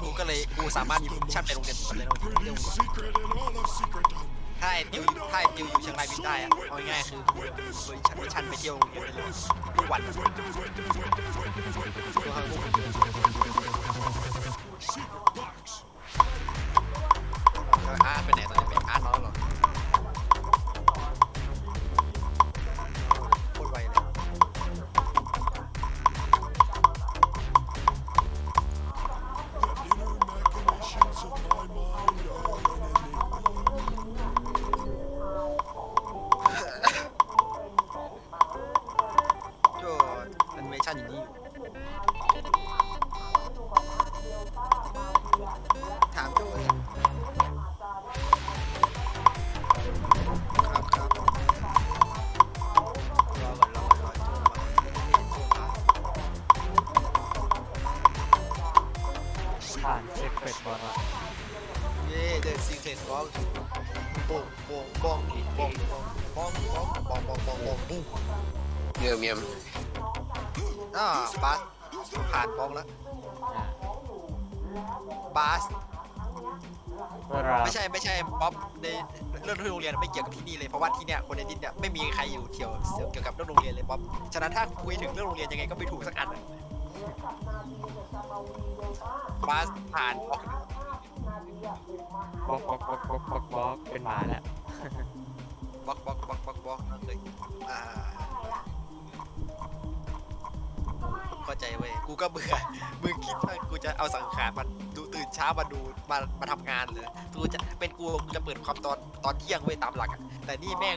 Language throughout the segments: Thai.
กูก็เลยกูสามารถมี is the ชั่นไปโรงเรียนไดเลยนะเรื่องถ้าไอ้ติวถ้าไอ้ติวอยู่เชียงรายบินได้อะเอาง่ายๆคือชันชันไปเที่ยวโรงเรียนเลยทุกวัน ถามโจ้เลยครับครับรอก่อนรอก่อนรอโจ้มาโจ้มาผ่านเช็คเป็ดบอลละเย่เดินซีเครตบอลบงบงบงบงบงบงบงบงบงบงบงบุ้งเยี่ยมเยี่ยม อ่าบาสผ่านบองแล้วอ่าบาสเวลาไม่ใช่ไม่ใช่ป๊อปในเรื่องที่โรงเรียนไม่เกี่ยวกับที่นี่เลยเพราะว่าที่เนี่ยคนในที่เนี่ยไม่มีใครอยู่เที่ยวเกี่ยวกับเรื่องโรงเรียนเลยป๊อปฉะนั้นถ้าคุยถึงเรื่องโรงเรียนยังไงก็ไม่ถูกสักอันอะบาสผ่านบล็อกบล็อกบล็อกบล็อกบล็อกบล็อกบล็อกเป็นหมาแล้วบล็อกบล็อกบล็อกบล็อกบล็อกนั่นเลยอ่า เข้าใจเว้ย กูก็เบื่อ มึงคิดว่ากูจะเอาสังขารมาดูตื่นเช้ามาดูมามาทำงานเลยกูจะเป็นกูกูจะเปิดความตอนตอนเที่ยงเว้ยตามหลักอะแต่นี่แม่ง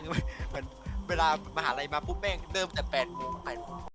มันเวลามหาลัยมาปุ๊บแม่งเริ่มแต่แปดโมงแปดโม